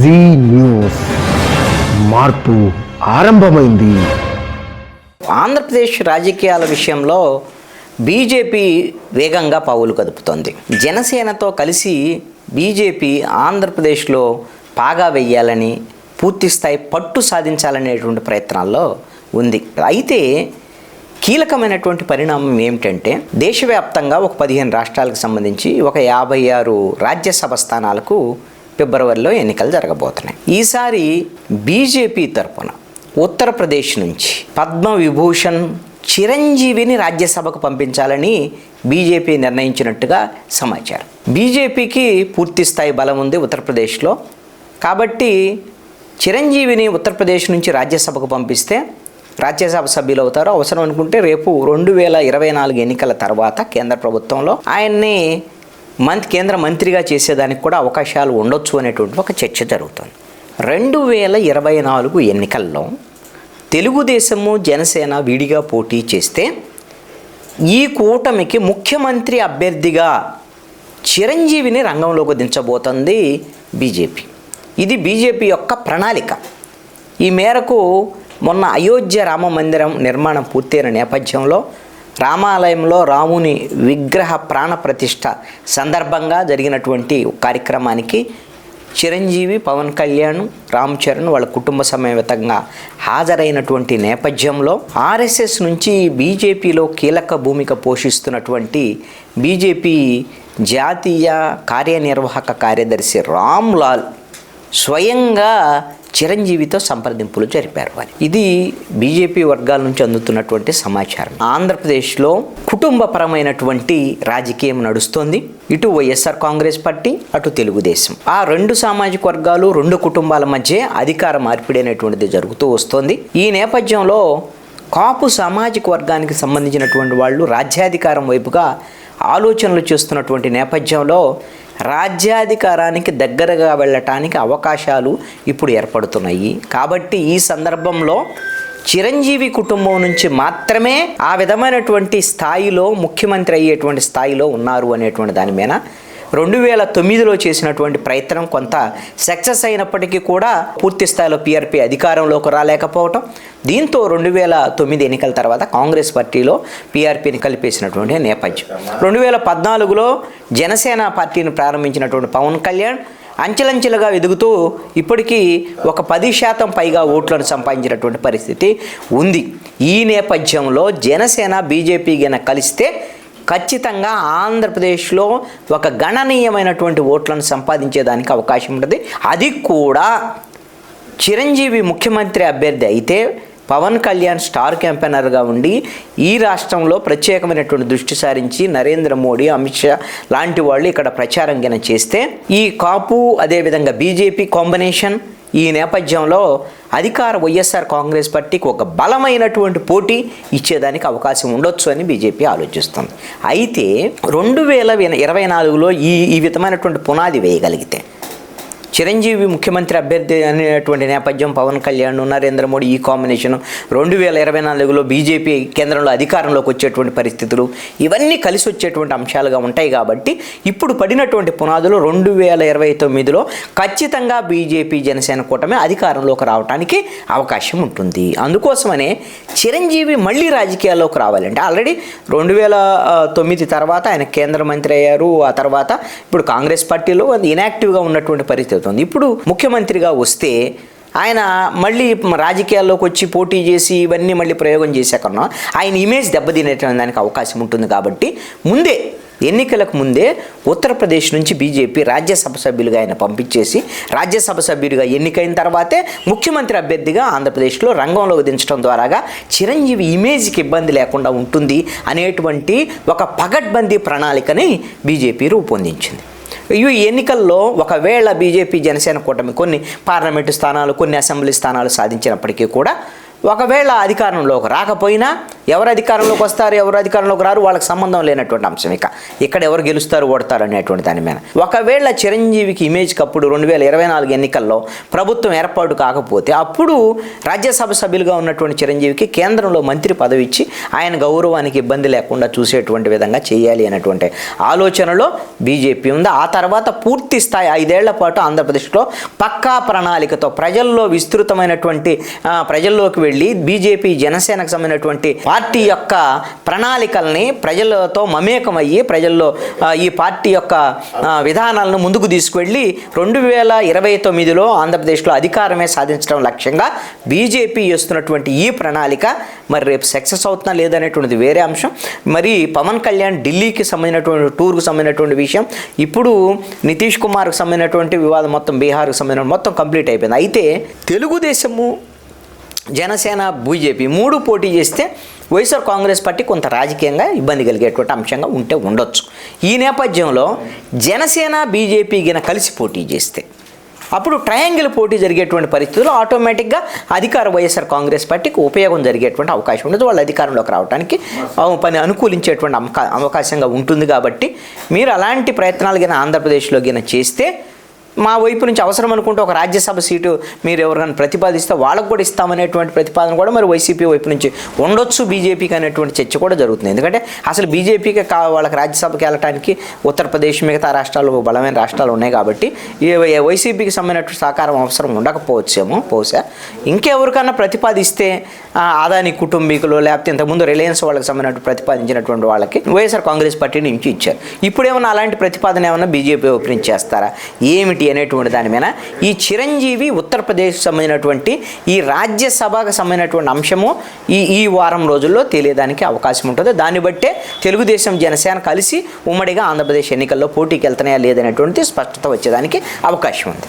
G news మార్పు ఆరంభమైంది. ఆంధ్రప్రదేశ్ రాజకీయాల విషయంలో బీజేపీ వేగంగా పావులు కదుపుతోంది. జనసేనతో కలిసి బీజేపీ ఆంధ్రప్రదేశ్లో పాగా వెయ్యాలని పూర్తిస్థాయి పట్టు సాధించాలనేటువంటి ప్రయత్నాల్లో ఉంది. అయితే కీలకమైనటువంటి పరిణామం ఏమిటంటే దేశవ్యాప్తంగా ఒక పదిహేను రాష్ట్రాలకు సంబంధించి ఒక యాభై ఆరు రాజ్యసభ స్థానాలకు ఫిబ్రవరిలో ఎన్నికలు జరగబోతున్నాయి. ఈసారి బీజేపీ తరఫున ఉత్తరప్రదేశ్ నుంచి పద్మ విభూషణ్ చిరంజీవిని రాజ్యసభకు పంపించాలని బీజేపీ నిర్ణయించినట్టుగా సమాచారం. బీజేపీకి పూర్తి స్థాయి బలం ఉంది ఉత్తరప్రదేశ్లో. కాబట్టి చిరంజీవిని ఉత్తరప్రదేశ్ నుంచి రాజ్యసభకు పంపిస్తే రాజ్యసభ సభ్యులు అవుతారు అవసరం అనుకుంటే రేపు రెండు వేల ఇరవై నాలుగు ఎన్నికల తర్వాత కేంద్ర ప్రభుత్వంలో ఆయన్ని మంత్ కేంద్ర మంత్రిగా చేసేదానికి కూడా అవకాశాలు ఉండొచ్చు అనేటువంటి ఒక చర్చ జరుగుతుంది. రెండు వేల ఇరవై నాలుగు ఎన్నికల్లో తెలుగుదేశము జనసేన విడిగా పోటీ చేస్తే ఈ కూటమికి ముఖ్యమంత్రి అభ్యర్థిగా చిరంజీవిని రంగంలోకి దించబోతుంది బీజేపీ. ఇది బీజేపీ యొక్క ప్రణాళిక. ఈ మేరకు మొన్న అయోధ్య రామ మందిరం నిర్మాణం పూర్తయిన నేపథ్యంలో రామాలయంలో రాముని విగ్రహ ప్రాణ ప్రతిష్ట సందర్భంగా జరిగినటువంటి కార్యక్రమానికి చిరంజీవి పవన్ కళ్యాణ్ రామ్ చరణ్ వాళ్ళ కుటుంబ సమేతంగా హాజరైనటువంటి నేపథ్యంలో ఆర్ఎస్ఎస్ నుంచి బీజేపీలో కీలక భూమిక పోషిస్తున్నటువంటి బీజేపీ జాతీయ కార్యనిర్వాహక కార్యదర్శి రామ్ లాల్ స్వయంగా చిరంజీవితో సంప్రదింపులు జరిపారు వారు ఇది బీజేపీ వర్గాల నుంచి అందుతున్నటువంటి సమాచారం. ఆంధ్రప్రదేశ్లో కుటుంబపరమైనటువంటి రాజకీయం నడుస్తోంది. ఇటు వైఎస్ఆర్ కాంగ్రెస్ పార్టీ అటు తెలుగుదేశం. ఆ రెండు సామాజిక వర్గాలు రెండు కుటుంబాల మధ్య అధికార మార్పిడి అనేటువంటిది జరుగుతూ వస్తోంది. ఈ నేపథ్యంలో కాపు సామాజిక వర్గానికి సంబంధించినటువంటి వాళ్ళు రాజ్యాధికారం వైపుగా ఆలోచనలు చేస్తున్నటువంటి నేపథ్యంలో రాజ్యాధికారానికి దగ్గరగా వెళ్ళటానికి అవకాశాలు ఇప్పుడు ఏర్పడుతున్నాయి. కాబట్టి ఈ సందర్భంలో చిరంజీవి కుటుంబం నుంచి మాత్రమే ఆ విధమైనటువంటి స్థాయిలో ముఖ్యమంత్రి అయ్యేటువంటి స్థాయిలో ఉన్నారు అనేటువంటి దాని మీద రెండు వేల తొమ్మిదిలో చేసినటువంటి ప్రయత్నం కొంత సక్సెస్ అయినప్పటికీ కూడా పూర్తి స్థాయిలో పీఆర్పీ అధికారంలోకి రాలేకపోవటం. దీంతో రెండు వేల తొమ్మిది ఎన్నికల తర్వాత కాంగ్రెస్ పార్టీలో పీఆర్పీని కలిపేసినటువంటి నేపథ్యం. రెండు వేల పద్నాలుగులో జనసేన పార్టీని ప్రారంభించినటువంటి పవన్ కళ్యాణ్ అంచెలంచెలుగా ఎదుగుతూ ఇప్పటికీ ఒక పది శాతం పైగా ఓట్లను సంపాదించినటువంటి పరిస్థితి ఉంది. ఈ నేపథ్యంలో జనసేన బీజేపీ గిన కలిస్తే ఖచ్చితంగా ఆంధ్రప్రదేశ్లో ఒక గణనీయమైనటువంటి ఓట్లను సంపాదించేదానికి అవకాశం ఉంటుంది అది కూడా చిరంజీవి ముఖ్యమంత్రి అభ్యర్థి అయితే పవన్ కళ్యాణ్ స్టార్ క్యాంపెయినర్గా ఉండి ఈ రాష్ట్రంలో ప్రత్యేకమైనటువంటి దృష్టి సారించి నరేంద్ర మోడీ అమిత్ షా లాంటి వాళ్ళు ఇక్కడ ప్రచారం గిన చేస్తే ఈ కాపు అదేవిధంగా బీజేపీ కాంబినేషన్ ఈ నేపథ్యంలో అధికార వైఎస్ఆర్ కాంగ్రెస్ పార్టీకి ఒక బలమైనటువంటి పోటీ ఇచ్చేదానికి అవకాశం ఉండొచ్చు అని బీజేపీ ఆలోచిస్తుంది. అయితే రెండు వేల ఇరవై నాలుగులో ఈ ఈ విధమైనటువంటి పునాది వేయగలిగితే చిరంజీవి ముఖ్యమంత్రి అభ్యర్థి అనేటువంటి నేపథ్యం పవన్ కళ్యాణ్ నరేంద్ర మోడీ ఈ కాంబినేషన్ రెండు వేల ఇరవై నాలుగులో బీజేపీ కేంద్రంలో అధికారంలోకి వచ్చేటువంటి పరిస్థితులు ఇవన్నీ కలిసి వచ్చేటువంటి అంశాలుగా ఉంటాయి కాబట్టి ఇప్పుడు పడినటువంటి పునాదులు రెండు వేల ఇరవై తొమ్మిదిలో ఖచ్చితంగా బీజేపీ జనసేన కూటమి అధికారంలోకి రావడానికి అవకాశం ఉంటుంది. అందుకోసమనే చిరంజీవి మళ్ళీ రాజకీయాల్లోకి రావాలంటే ఆల్రెడీ రెండు వేల తొమ్మిది తర్వాత ఆయన కేంద్ర మంత్రి అయ్యారు ఆ తర్వాత ఇప్పుడు కాంగ్రెస్ పార్టీలో ఇనాక్టివ్గా ఉన్నటువంటి పరిస్థితి ఉంది ఇప్పుడు ముఖ్యమంత్రిగా వస్తే ఆయన మళ్ళీ రాజకీయాల్లోకి వచ్చి పోటీ చేసి ఇవన్నీ మళ్ళీ ప్రయోగం చేశాకన్నా ఆయన ఇమేజ్ దెబ్బతినేటువంటి దానికి అవకాశం ఉంటుంది కాబట్టి ముందే ఎన్నికలకు ముందే ఉత్తరప్రదేశ్ నుంచి బీజేపీ రాజ్యసభ సభ్యులుగా ఆయన పంపించేసి రాజ్యసభ సభ్యుడిగా ఎన్నికైన తర్వాతే ముఖ్యమంత్రి అభ్యర్థిగా ఆంధ్రప్రదేశ్లో రంగంలోకి దించడం ద్వారాగా చిరంజీవి ఇమేజ్కి ఇబ్బంది లేకుండా ఉంటుంది అనేటువంటి ఒక పగడ్బందీ ప్రణాళికని బీజేపీ రూపొందించింది. ఈ ఎన్నికల్లో ఒకవేళ బీజేపీ జనసేన కూటమి కొన్ని పార్లమెంటు స్థానాలు కొన్ని అసెంబ్లీ స్థానాలు సాధించినప్పటికీ కూడా ఒకవేళ అధికారంలోకి రాకపోయినా ఎవరు అధికారంలోకి వస్తారు ఎవరు అధికారంలోకి రారు వాళ్ళకి సంబంధం లేనటువంటి అంశం. ఇక ఇక్కడ ఎవరు గెలుస్తారు ఓడతారు అనేటువంటి దాని మీద. ఒకవేళ చిరంజీవికి ఇమేజ్కి అప్పుడు రెండు వేల ఇరవై నాలుగు ఎన్నికల్లో ప్రభుత్వం ఏర్పాటు కాకపోతే అప్పుడు రాజ్యసభ సభ్యులుగా ఉన్నటువంటి చిరంజీవికి కేంద్రంలో మంత్రి పదవి ఇచ్చి ఆయన గౌరవానికి ఇబ్బంది లేకుండా చూసేటువంటి విధంగా చేయాలి అనేటువంటి ఆలోచనలో బీజేపీ ఉంది. ఆ తర్వాత పూర్తి స్థాయి ఐదేళ్ళ పాటు ఆంధ్రప్రదేశ్లో పక్కా ప్రణాళికతో ప్రజల్లో విస్తృతమైనటువంటి ప్రజల్లోకి వెళ్ళి బీజేపీ జనసేనకు సంబంధించినటువంటి పార్టీ యొక్క ప్రణాళికల్ని ప్రజలతో మమేకమయ్యి ప్రజల్లో ఈ పార్టీ యొక్క విధానాలను ముందుకు తీసుకువెళ్ళి రెండు వేల ఇరవై తొమ్మిదిలో ఆంధ్రప్రదేశ్లో అధికారమే సాధించడం లక్ష్యంగా బీజేపీ చేస్తున్నటువంటి ఈ ప్రణాళిక మరి రేపు సక్సెస్ అవుతున్నా లేదనేటువంటిది వేరే అంశం. మరి పవన్ కళ్యాణ్ ఢిల్లీకి సంబంధించినటువంటి టూర్కు సంబంధించినటువంటి విషయం ఇప్పుడు నితీష్ కుమార్కి సంబంధించినటువంటి వివాదం మొత్తం బీహార్కు సంబంధించిన మొత్తం కంప్లీట్ అయిపోయింది. అయితే తెలుగుదేశము జనసేన బీజేపీ మూడు పోటీ చేస్తే వైఎస్ఆర్ కాంగ్రెస్ పార్టీ కొంత రాజకీయంగా ఇబ్బంది కలిగేటువంటి అంశంగా ఉంటే ఉండొచ్చు. ఈ నేపథ్యంలో జనసేన బీజేపీ గిన కలిసి పోటీ చేస్తే అప్పుడు ట్రయాంగిల్ పోటీ జరిగేటువంటి పరిస్థితుల్లో ఆటోమేటిక్గా అధికార వైఎస్ఆర్ కాంగ్రెస్ పార్టీకి ఉపయోగం జరిగేటువంటి అవకాశం ఉండదు. వాళ్ళు అధికారంలోకి రావడానికి పని అనుకూలించేటువంటి అవకా- అవకాశంగా ఉంటుంది కాబట్టి మీరు అలాంటి ప్రయత్నాలు గిన ఆంధ్రప్రదేశ్లో గిన చేస్తే మా వైపు నుంచి అవసరం అనుకుంటే ఒక రాజ్యసభ సీటు మీరు ఎవరికైనా ప్రతిపాదిస్తే వాళ్ళకు కూడా ఇస్తామనేటువంటి ప్రతిపాదన కూడా మరి వైసీపీ వైపు నుంచి ఉండొచ్చు బీజేపీకి అనేటువంటి చర్చ కూడా జరుగుతుంది. ఎందుకంటే అసలు బీజేపీకి కా వాళ్ళకి రాజ్యసభకి వెళ్ళటానికి ఉత్తరప్రదేశ్ మిగతా రాష్ట్రాలు బలమైన రాష్ట్రాలు ఉన్నాయి కాబట్టి వైసీపీకి సంబంధించిన సహకారం అవసరం ఉండకపోవచ్చేమో బహుశా. ఇంకెవరికన్నా ప్రతిపాదిస్తే ఆదాని కుటుంబీకులు లేకపోతే ఇంతకుముందు రిలయన్స్ వాళ్ళకి సంబంధించిన ప్రతిపాదించినటువంటి వాళ్ళకి వైఎస్ఆర్ కాంగ్రెస్ పార్టీ నుంచి ఇచ్చారు. ఇప్పుడు ఏమన్నా అలాంటి ప్రతిపాదన ఏమన్నా బీజేపీ వైపు నుంచి చేస్తారా? ఏమిటి అనేటువంటి దాని మీద ఈ చిరంజీవి ఉత్తరప్రదేశ్ సంబంధించినటువంటి ఈ రాజ్యసభకు సంబంధించినటువంటి అంశము ఈ ఈ వారం రోజుల్లో తెలియడానికి అవకాశం ఉంటుంది. దాన్ని బట్టే తెలుగుదేశం జనసేన కలిసి ఉమ్మడిగా ఆంధ్రప్రదేశ్ ఎన్నికల్లో పోటీకి వెళ్తున్నాయా లేదనేటువంటి స్పష్టత వచ్చేదానికి అవకాశం ఉంది.